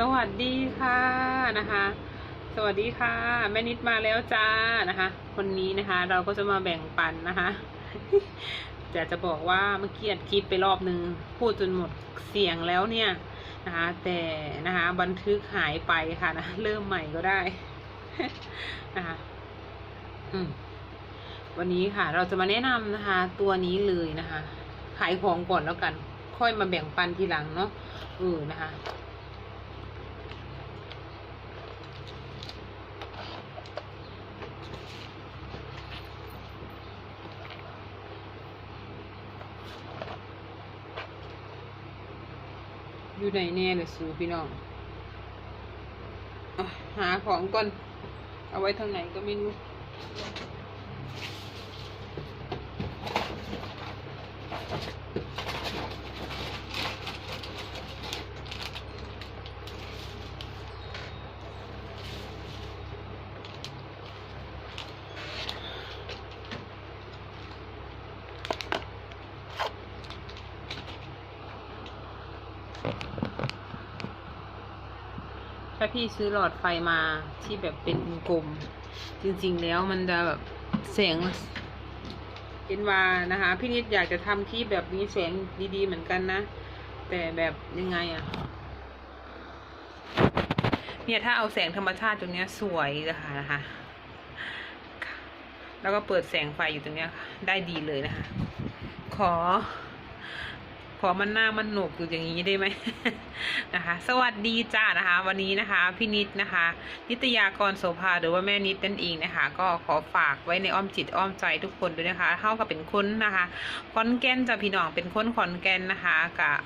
สวัสดีค่ะนะคะ สวัสดีค่ะ แม่นิดมาแล้วจ้านะคะวันนี้นะคะ เราก็จะมาแบ่งปันนะคะจะจะบอกว่าเมื่อกี้อัดคลิปไปรอบนึง พูดจนหมดเสียงแล้วเนี่ยนะคะ แต่นะคะ บันทึกหายไปค่ะนะเริ่มใหม่ก็ได้นะคะอืมวันนี้ค่ะ เราจะมาแนะนำนะคะ ตัวนี้เลยนะคะ ขายของก่อนแล้วกัน ค่อยมาแบ่งปันทีหลังเนาะเออนะคะ อยู่ไหนแน่เลยสูพี่น้องหาของก่อน เอาไว้ทางไหนก็ไม่รู้ พี่ซื้อหลอดไฟมาที่แบบเป็นกลม จริงๆแล้วมันจะแบบแสงเห็นว่านะคะพี่นิดอยากจะทำที่แบบมีแสงดีๆเหมือนกันนะ แต่แบบยังไงอะเนี่ยถ้าเอาแสงธรรมชาติตรงเนี้ยสวยเลยค่ะนะคะ แล้วก็เปิดแสงไฟอยู่ตรงเนี้ยได้ดีเลยนะคะ ขอ ขอมันหน้ามันหนวกอยู่อย่างนี้ได้ไหมนะคะ สวัสดีจ้านะคะ วันนี้นะคะพี่นิดนะคะ นิตยากรโสภาหรือว่าแม่นิดนั่นเองนะคะ ก็ขอฝากไว้ในอ้อมจิตอ้อมใจทุกคนด้วยนะคะเท่ากับเป็นคนนะคะขอนแก่นจะพี่น้องเป็นคนขอนแก่นนะคะกับ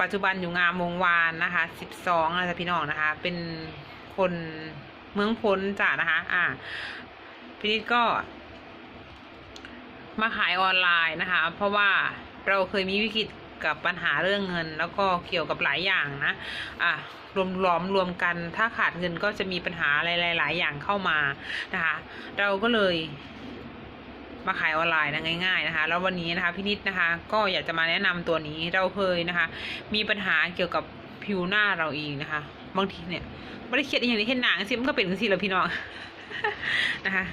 ปัจจุบันอยู่งามวงวานนะคะสิบสองนะจ๊ะพี่น้องนะคะ เป็นคนเมืองพ้นจ้ะนะคะ อ่าพี่นิดก็มาขายออนไลน์นะคะ เพราะว่า เราเคยมีวิกฤตกับปัญหาเรื่องเงิน แล้วก็เกี่ยวกับหลายอย่างนะ อะรวมรวมรวมกัน ถ้าขาดเงินก็จะมีปัญหาอะไรหลายอย่างเข้ามานะคะ เราก็เลยมาขายออนไลน์นะง่าย ๆนะคะ แล้ววันนี้นะคะพี่นิดนะคะ ก็อยากจะมาแนะนำตัวนี้เราเคยนะคะ มีปัญหาเกี่ยวกับผิวหน้าเราเองนะคะ บางทีเนี่ยไม่ได้เครียดอย่างนี้เห็นหนังสิมันก็เป็นสิแล้วพี่น้อง นะคะ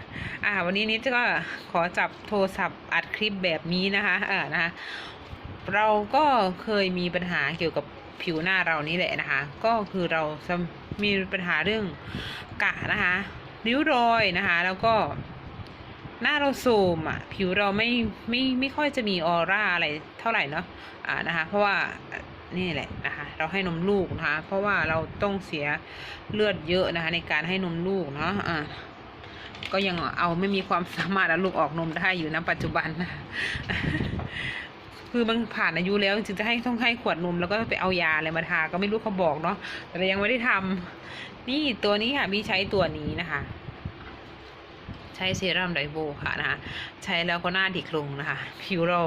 อ่าวันนี้นิดก็ขอจับโทรศัพท์อัดคลิปแบบนี้นะคะเอ่านะคะเราก็เคยมีปัญหาเกี่ยวกับผิวหน้าเรานี่แหละนะคะ ก็คือเราจะมีปัญหาเรื่องกะนะคะริ้วรอยนะคะ แล้วก็หน้าเราโทรมอะผิวเราไม่ไม่ไม่ค่อยจะมีออร่าอะไรเท่าไหร่เนาะอ่านะคะ เพราะว่านี่แหละนะคะ เราให้นมลูกนะคะ เพราะว่าเราต้องเสียเลือดเยอะนะคะ ในการให้นมลูกเนาะอ่า ก็ยังเอาไม่มีความสามารถเอาลูกออกนมได้อยู่นะปัจจุบันนะคือมันผ่านอายุแล้วจึงจะให้ต้องให้ขวดนมแล้วก็ไปเอายาอะไรมาทาก็ไม่รู้เขาบอกเนาะแต่ยังไม่ได้ทำนี่ตัวนี้ค่ะมีใช้ตัวนี้นะคะ ใช้เซรั่มไดโบค่ะนะคะใช้แล้วก็หน้าดิกลงนะคะ ผิวเรา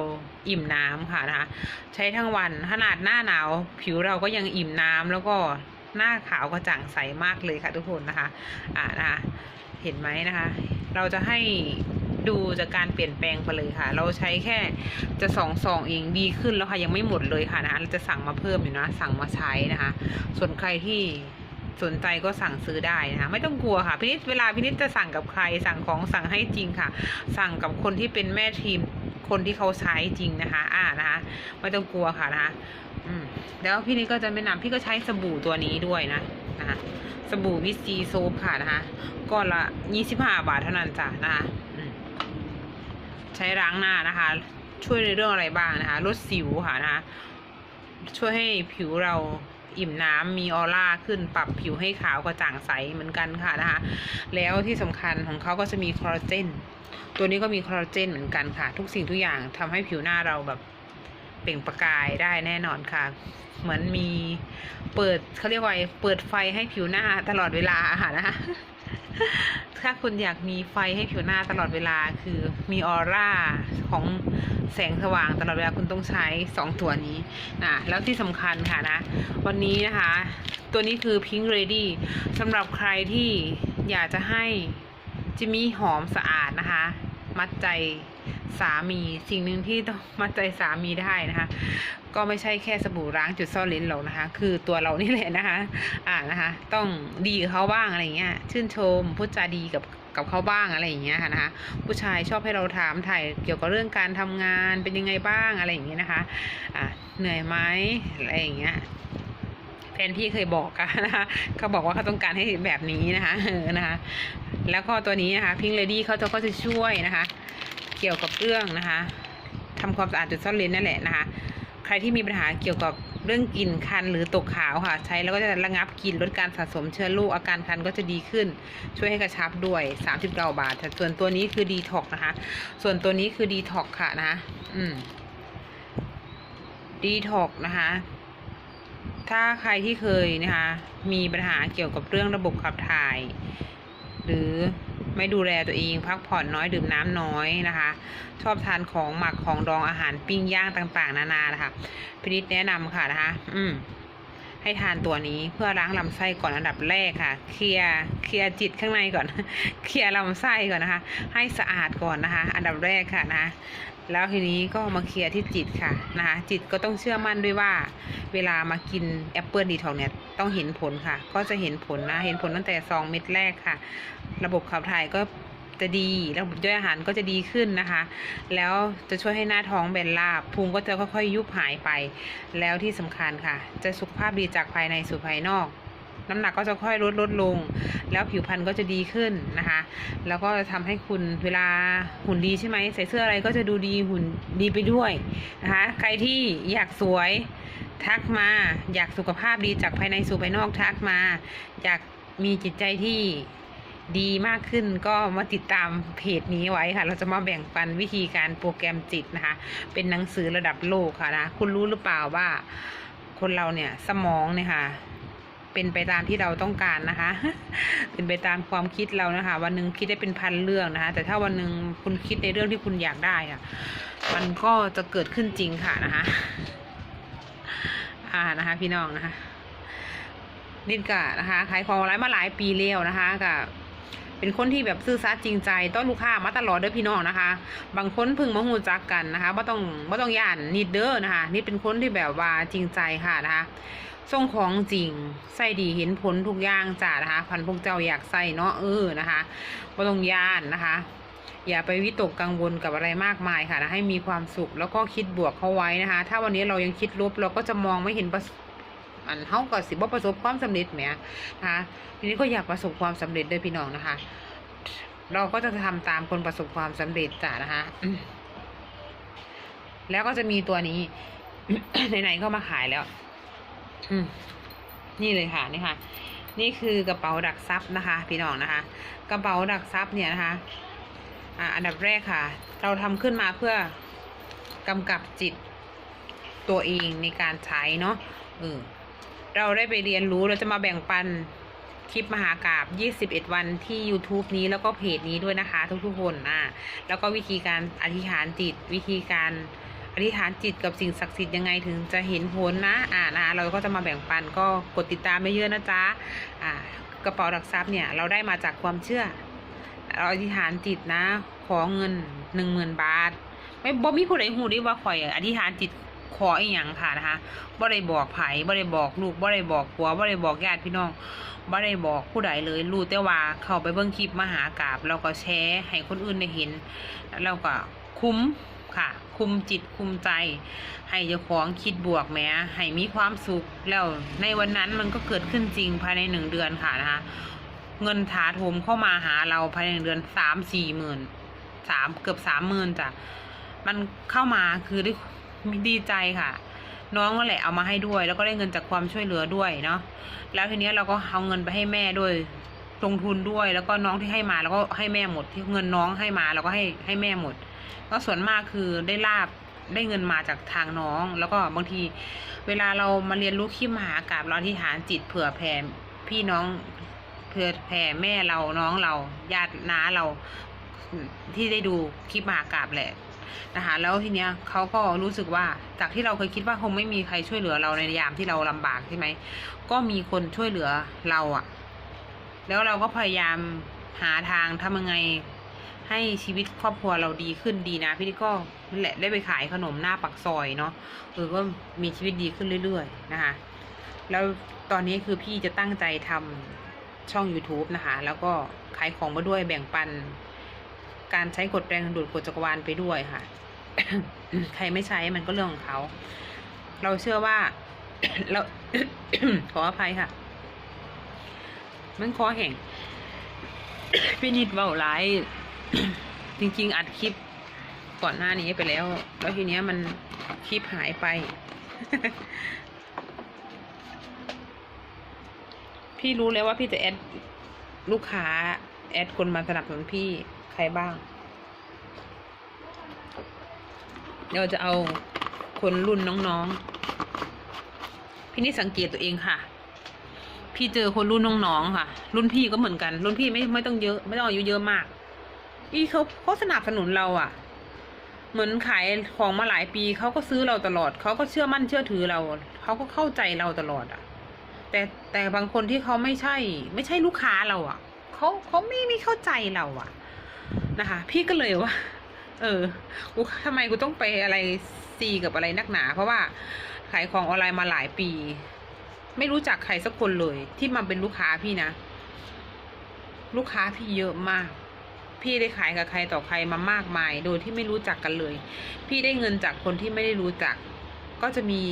อิ่มน้ำค่ะนะคะ ใช้ทั้งวันขนาดหน้าหนาว ผิวเราก็ยังอิ่มน้ำแล้วก็หน้าขาวกระจ่างใสมากเลยค่ะทุกคนนะคะ อ่านะคะ เห็นไหมนะคะ เราจะให้ดูจากการเปลี่ยนแปลงไปเลยค่ะ เราใช้แค่จะสองซองเองดีขึ้นแล้วค่ะยังไม่หมดเลยค่ะนะคะเราจะสั่งมาเพิ่มอยู่นะ สั่งมาใช้นะคะ ส่วนใครที่สนใจก็สั่งซื้อได้นะคะไม่ต้องกลัวค่ะพี่นิดเวลาพี่นิดจะสั่งกับใคร สั่งของสั่งให้จริงค่ะ สั่งกับคนที่เป็นแม่ทีมคนที่เขาใช้จริงนะคะ อ่านะคะ ไม่ต้องกลัวค่ะนะคะ อืมแล้วพี่นิดก็จะแนะนำพี่ก็ใช้สบู่ตัวนี้ด้วยนะนะคะ บู่วิซีโซฟค่ะนะคะก้อนละยี่สิบห้าบาทเท่านั้นจ้ะนะคะใช้ล้างหน้านะคะ ช่วยในเรื่องอะไรบ้างนะคะ ลดสิวค่ะนะคะ ช่วยให้ผิวเราอิ่มน้ำมีออร่าขึ้นปรับผิวให้ขาวกระจ่างใสเหมือนกันค่ะนะคะ แล้วที่สำคัญของเขาก็จะมีคอลลาเจนตัวนี้ก็มีคอลลาเจนเหมือนกันค่ะ ทุกสิ่งทุกอย่างทำให้ผิวหน้าเราแบบ เปล่งประกายได้แน่นอนค่ะ เหมือนมีเปิดเขาเรียกว่าเปิดไฟให้ผิวหน้าตลอดเวลาค่ะนะถ้าคุณอยากมีไฟให้ผิวหน้าตลอดเวลาคือมีออร่าของแสงสว่างตลอดเวลาคุณต้องใช้สองตัวนี้นะแล้วที่สำคัญค่ะนะ วันนี้นะคะ ตัวนี้คือ Pink Lady สำหรับใครที่อยากจะให้จิมมี่หอมสะอาดนะคะ มัดใจ สามี สิ่งหนึ่งที่ต้องมัดใจสามีได้นะคะ ก็ไม่ใช่แค่สบู่ล้างจุดซ่อนเลนหรอกนะคะ คือตัวเรานี่แหละนะคะ อ่านะคะ ต้องดีกับเขาบ้างอะไรอย่างเงี้ย ชื่นชมพูดจาดีกับกับเขาบ้างอะไรอย่างเงี้ยค่ะนะคะ ผู้ชายชอบให้เราถามถ่ายเกี่ยวกับเรื่องการทำงานเป็นยังไงบ้างอะไรอย่างเงี้ยนะคะ อ่าเหนื่อยไหมอะไรอย่างเงี้ยแฟนพี่เคยบอกกันนะคะเขาบอกว่าเขาต้องการให้แบบนี้นะคะเออนะคะ แล้วก็ตัวนี้นะคะพิงเลดี้เขาจะก็จะช่วยนะคะ กี่ยวกับเรื่องนะคะทำความสะอาดจุดซ่อนเลนนั่นแหละนะคะ ใครที่มีปัญหาเกี่ยวกับเรื่องกลิ่นคันหรือตกขาวค่ะ ใช้แล้วก็จะระงับกลิ่นลดการสะสมเชื้อโรคอาการคันก็จะดีขึ้น ช่วยให้กระชับด้วย 39 บาทแต่ส่วนตัวนี้คือดีท็อกนะคะ ส่วนตัวนี้คือดีท็อกค่ะนะคะอืมดีท็อกนะคะ ถ้าใครที่เคยนะคะ มีปัญหาเกี่ยวกับเรื่องระบบขับถ่าย หรือ ไม่ดูแลตัวเอง พักผ่อนน้อยดื่มน้ำน้อยนะคะ ชอบทานของหมักของดองอาหารปิ้งย่างต่างๆ นานานะคะพินิษแนะนำค่ะนะคะ อืมให้ทานตัวนี้เพื่อล้างลำไส้ก่อนอันดับแรกค่ะ เคลียร์เคลียร์จิตข้างในก่อน เคลียร์ลำไส้ก่อนนะคะ ให้สะอาดก่อนนะคะ อันดับแรกค่ะนะ แล้วทีนี้ก็มาเคลียร์ที่จิตค่ะนะคะจิตก็ต้องเชื่อมั่นด้วยว่า เวลามากินแอปเปิลดีทองเนี่ยต้องเห็นผลค่ะ ก็จะเห็นผลนะเห็นผลตั้งแต่ซองเม็ดแรกค่ะ ระบบขับถ่ายก็จะดีระบบย่อยอาหารก็จะดีขึ้นนะคะ แล้วจะช่วยให้หน้าท้องแบนราบพุงก็จะค่อยๆ ยุบหายไป แล้วที่สำคัญค่ะ จะสุขภาพดีจากภายในสู่ภายนอก น้ำหนักก็จะค่อยลดลดลง แล้วผิวพรรณก็จะดีขึ้นนะคะ แล้วก็จะทำให้คุณเวลาหุ่นดีใช่ไหมใส่เสื้ออะไรก็จะดูดีหุ่นดีไปด้วยนะคะ ใครที่อยากสวยทักมาอยากสุขภาพดีจากภายในสู่ภายนอกทักมา อยากมีจิตใจที่ดีมากขึ้นก็มาติดตามเพจนี้ไว้ค่ะ เราจะมาแบ่งปันวิธีการโปรแกรมจิตนะคะ เป็นหนังสือระดับโลกค่ะนะ คุณรู้หรือเปล่าว่าคนเราเนี่ยสมองเนี่ยค่ะ เป็นไปตามที่เราต้องการนะคะ เป็นไปตามความคิดเรานะคะ วันหนึ่งคิดได้เป็นพันเรื่องนะคะ แต่ถ้าวันหนึ่งคุณคิดในเรื่องที่คุณอยากได้อะมันก็จะเกิดขึ้นจริงค่ะนะคะ อ่านะคะ พี่น้องนะคะนิดกะนะคะขายของออนไลน์มาหลายปีแล้วนะคะกับเป็นคนที่แบบซื่อสัตย์จริงใจต้อนลูกค้ามาตลอดเด้อพี่น้องนะคะ บางคนพึ่งมาหูจักกันนะคะว่ต้องว่ต้องย่านนิดเด้อนะคะ นี่เป็นคนที่แบบว่าจริงใจค่ะนะคะ ส่งของจริงใส่ดีเห็นผลทุกอย่างจ้านะคะพันพวกเจ้าอยากใส่เนาะเออนะคะว่ต้องยานนะคะ อย่าไปวิตกกังวลกับอะไรมากมายค่ะนะให้มีความสุขแล้วก็คิดบวกเข้าไว้นะคะ ถ้าวันนี้เรายังคิดลบเราก็จะมองไม่เห็นประอันเฮาก็สิบ่ประสบความสำเร็จแหมนะคะทีนี้ก็อยากประสบความสำเร็จด้วยพี่น้องนะคะ เราก็จะทำตามคนประสบความสำเร็จจ้ะนะคะ แล้วก็จะมีตัวนี้ไหนๆก็มาขายแล้ว อืมนี่เลยค่ะนี่ค่ะ นี่คือกระเป๋าดักซับนะคะ พี่น้องนะคะ กระเป๋าดักซับเนี่ยนะคะ อ่า อันดับแรกค่ะ เราทำขึ้นมาเพื่อกำกับจิตตัวเองในการใช้เนาะเออเราได้ไปเรียนรู้เราจะมาแบ่งปันคลิปมหากราบ 21 วันที่ YouTube นี้แล้วก็เพจนี้ด้วยนะคะ ทุกๆคนอ่าแล้วก็วิธีการอธิษฐานจิตวิธีการ อธิษฐานจิตกับสิ่งศักดิ์สิทธิ์ยังไงถึงจะเห็นผลนะ อ่านะเราก็จะมาแบ่งปันก็กดติดตามไม่เยอะนะจ๊ะ อ่ากระเป๋าหลักทรัพย์เนี่ยเราได้มาจากความเชื่อ เราอธิษฐานจิตนะ ขอเงินหนึ่งหมื่นบาท ไม่บ่มีผู้ใดหูได้ว่าข่อยอธิษฐานจิตขออีหยังค่ะนะคะบ่ได้บอกไผ่บ่ได้บอกลูกบ่ได้บอกผัวบ่ได้บอกญาติพี่น้องบ่ได้บอกผู้ใดเลยรู้แต่ว่าเข้าไปเบิ่งคลิปมหากราบแล้วก็แชร์ให้คนอื่นได้เห็น แล้วก็คุ้ม ค่ะ คุมจิตคุมใจ ให้เจ้าของคิดบวกแม้ให้มีความสุขแล้วในวันนั้นมันก็เกิดขึ้นจริงภายในหนึ่งเดือนค่ะนะคะเงินถาโถมเข้ามาหาเราภายในหนึ่งเดือนสามสี่หมื่นสามเกือบสามหมื่นจ้ะมันเข้ามาคือได้ดีใจค่ะ น้องนั่นแหละเอามาให้ด้วย แล้วก็ได้เงินจากความช่วยเหลือด้วยเนาะแล้วทีเนี้ยเราก็เอาเงินไปให้แม่ด้วยลงทุนด้วยแล้วก็น้องที่ให้มาแล้วก็ให้แม่หมดที่เงินน้องให้มาเราก็ให้ให้แม่หมด ก็ส่วนมากคือได้ลาบได้เงินมาจากทางน้อง แล้วก็บางที เวลาเรามาเรียนรู้ขี้มหากราบเราอธิษฐานจิตเผื่อแผ่พี่น้องเผื่อแผ่แม่เราน้องเราญาติน้าเราที่ได้ดูคลิปมหากราบแหละนะคะแล้วทีเนี้ยเขาก็รู้สึกว่าจากที่เราเคยคิดว่าคงไม่มีใครช่วยเหลือเราในยามที่เราลำบากใช่ไหมก็มีคนช่วยเหลือเราอะแล้วเราก็พยายามหาทางทำยังไง ให้ชีวิตครอบครัวเราดีขึ้นดีนะ พี่ก็นั่แหละได้ไปขายขนมหน้าปักซอยเนาะเออก็มีชีวิตดีขึ้นเรื่อยๆนะคะ แล้วตอนนี้คือพี่จะตั้งใจทำช่อง YouTube นะคะ แล้วก็ขายของมาด้วยแบ่งปัน การใช้กฎแรงดูดกฎจักรวาลไปด้วยค่ะ ใครไม่ใช้มันก็เรื่องของเขา เราเชื่อว่าเราขออภัยค่ะ มันคอแห้งพี่นิดเบาร้าย จริงๆ อัดคลิปก่อนหน้านี้ไปแล้ว แล้วทีเนี้ยมันคลิปหายไป พี่รู้แล้วว่าพี่จะแอดลูกค้า แอดคนมาสนับสนุนพี่ใครบ้างเราจะเอาคนรุ่นน้องๆ พี่นี่สังเกตตัวเองค่ะ พี่เจอคนรุ่นน้องๆค่ะ รุ่นพี่ก็เหมือนกัน รุ่นพี่ไม่ไม่ต้องเยอะ ไม่ต้องอายุเยอะมาก พี่เขาเขาสนับสนุนเราอะ เหมือนขายของมาหลายปีเขาก็ซื้อเราตลอดเขาก็เชื่อมั่นเชื่อถือเราเขาก็เข้าใจเราตลอดอะ แต่แต่บางคนที่เขาไม่ใช่ ไม่ใช่ลูกค้าเราอะเขาเขาไม่ไม่เข้าใจเราอะ นะคะ พี่ก็เลยว่า เออกูทำไมกูต้องไปอะไรซีกับอะไรนักหนา เพราะว่าขายของออนไลน์มาหลายปี ไม่รู้จักใครสักคนเลย ที่มาเป็นลูกค้าพี่นะ ลูกค้าพี่เยอะมาก พี่ได้ขายกับใครต่อใครมามากมาย โดยที่ไม่รู้จักกันเลย พี่ได้เงินจากคนที่ไม่ได้รู้จัก ก็จะมี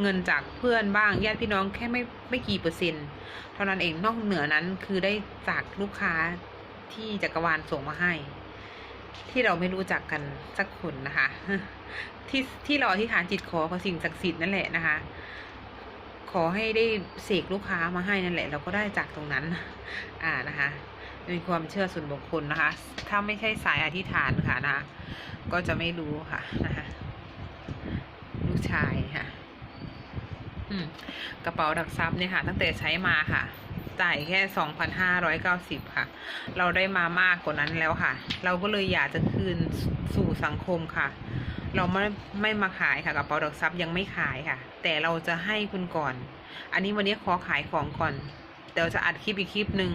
เงินจากเพื่อนบ้างญาติพี่น้องแค่ไม่ไม่กี่เปอร์เซ็นต์เท่านั้นเองนอกเหนือนั้นคือได้จากลูกค้าที่จักรวาลส่งมาให้ ที่เราไม่รู้จักกันสักคนนะคะที่ที่เราอธิษฐานจิตขอกับสิ่งศักดิ์สิทธิ์นั่นแหละนะคะ ขอให้ได้เสกลูกค้ามาให้นั่นแหละ เราก็ได้จากตรงนั้น อ่านะคะ เป็นความเชื่อส่วนบุคคลนะคะ ถ้าไม่ใช่สายอธิษฐานค่ะนะคะก็จะไม่รู้ค่ะนะคะลูกชายค่ะอืมกระเป๋าดักซับเนี่ยค่ะ ตั้งแต่ใช้มาค่ะ จ่ายแค่สองพันห้าร้อยเก้าสิบค่ะ เราได้มามากกว่านั้นแล้วค่ะ เราก็เลยอยากจะคืนสู่สังคมค่ะ เราไม่ไม่มาขายค่ะกระเป๋าดอกซับยังไม่ขายค่ะ แต่เราจะให้คุณก่อน อันนี้วันนี้ขอขายของก่อนเดี๋ยวจะอัดคลิปอีกคลิปหนึ่ง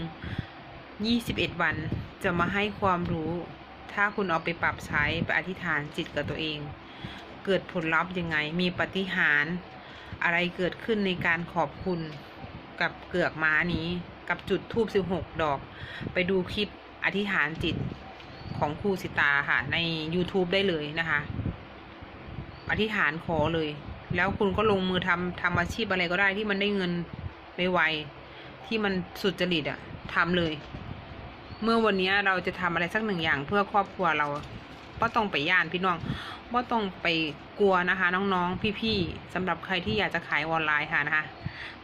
ยี่สิบเอ็ดวันจะมาให้ความรู้ ถ้าคุณเอาไปปรับใช้ไปอธิษฐานจิตกับตัวเอง เกิดผลลัพธ์ยังไง มีปฏิหาร อะไรเกิดขึ้นในการขอบคุณกับเกือกม้านี้ กับจุดทูบสิบหกดอก ไปดูคลิปอธิษฐานจิตของครูสิตาค่ะ ใน YouTube ได้เลยนะคะ อธิษฐานขอเลย แล้วคุณก็ลงมือทำทำอาชีพอะไรก็ได้ที่มันได้เงินไวๆที่มันสุดจริตอะทำเลย เมื่อวันนี้เราจะทำอะไรสักหนึ่งอย่างเพื่อครอบครัวเราก็ต้องไปย่านพี่น้องว่ต้องไปกลัวนะคะ น้องๆ พี่ๆสำหรับใครที่อยากจะขายออนไลน์ค่ะนะคะ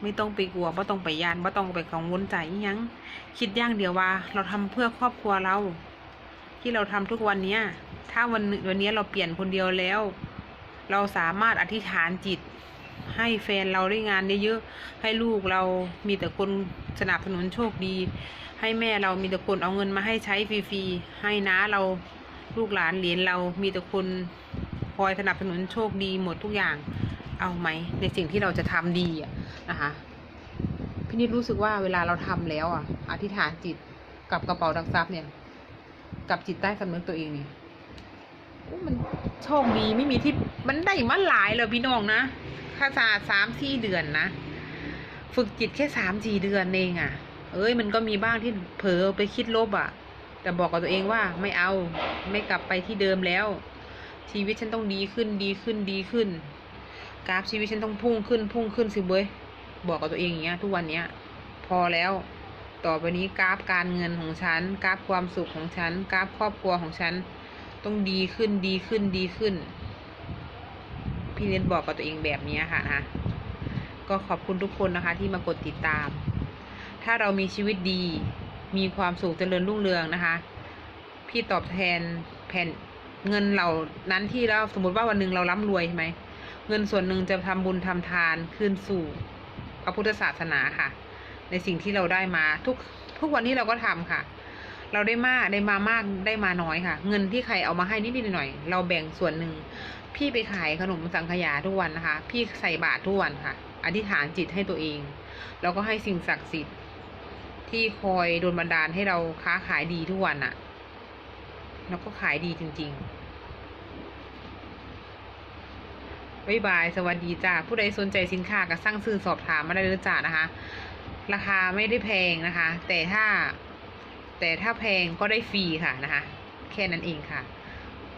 ไม่ต้องไปกลัวว่ต้องไปย่านว่ต้องไปกังวลใจยังคิดอย่างเดียวว่า เราทำเพื่อครอบครัวเรา ที่เราทำทุกวันเนี้ยถ้าวันวันนี้เราเปลี่ยนคนเดียวแล้ว เราสามารถอธิษฐานจิต ให้แฟนเราได้งานเยอะๆให้ลูกเรามีแต่คนสนับสนุนโชคดี ให้แม่เรามีแต่คนเอาเงินมาให้ใช้ฟรีๆ ให้น้าเราลูกหลานเหรียญเรามีแต่คนคอยสนับสนุนโชคดีหมดทุกอย่าง เอาไหมในสิ่งที่เราจะทำดีอะนะคะพี่นิดรู้สึกว่าเวลาเราทำแล้วอะ อธิษฐานจิตกับกระเป๋าดักซับเนี่ย กับจิตใต้สำนึกตัวเองเนี่ยมันโชคดีไม่มีที่มันได้มาหลายเลยพี่น้องนะค่าศาสตร์สามสี่เดือนนะ ฝึกจิตแค่สามสี่เดือนเองอะ่ะ เอ้ยมันก็มีบ้างที่เผลอไปคิดลบอะ่ะ แต่บอกกับตัวเองว่าไม่เอาไม่กลับไปที่เดิมแล้ว ชีวิตฉันต้องดีขึ้นดีขึ้นดีขึ้น กราฟชีวิตฉันต้องพุ่งขึ้นพุ่งขึ้นสิเว้ยบอกกับตัวเองอย่างเงี้ย ทุกวันเนี้ย พอแล้ว ต่อไปนี้กราฟการเงินของฉันกราฟความสุขของฉันกราฟครอบครัวของฉันต้องดีขึ้นดีขึ้นดีขึ้น พี่เน้นบอกกับตัวเองแบบนี้ค่ะนะก็ขอบคุณทุกคนนะคะที่มากดติดตาม ถ้าเรามีชีวิตดี มีความสุขเจริญรุ่งเรืองนะคะ พี่ตอบแทนแผ่นเงินเหล่านั้นที่เราสมมติว่าวันหนึ่งเราร่ำรวยใช่ไหมเงินส่วนหนึ่งจะทำบุญทำทานคืนสู่พระพุทธศาสนาค่ะ ในสิ่งที่เราได้มาทุกทุกวันนี้เราก็ทำค่ะ เราได้มากได้มามากได้มาน้อยค่ะ เงินที่ใครเอามาให้นิดๆหน่อยๆเราแบ่งส่วนหนึ่งพี่ไปขายขนมสังขยาทุกวันนะคะ พี่ใส่บาตรทุกวันค่ะ อธิษฐานจิตให้ตัวเอง แล้วก็ให้สิ่งศักดิ์สิทธิ์ ที่คอยโดนบันดาลให้เราค้าขายดีทุกวันอะแล้วก็ขายดีจริงๆบ๊ายบาย สวัสดีจ้า ผู้ใดสนใจสินค้าก็สั่งซื้อสอบถามมาได้เลยจ้านะคะ ราคาไม่ได้แพงนะคะ แต่ถ้า แต่ถ้าแพงก็ได้ฟรีค่ะนะคะ แค่นั้นเองค่ะ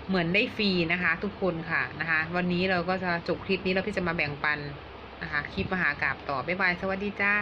เหมือนได้ฟรีนะคะ ทุกคนค่ะนะคะ วันนี้เราก็จะจบคลิปนี้แล้วพี่จะมาแบ่งปันนะคะ คลิปมหากราบต่อ บ๊ายบาย สวัสดีจ้า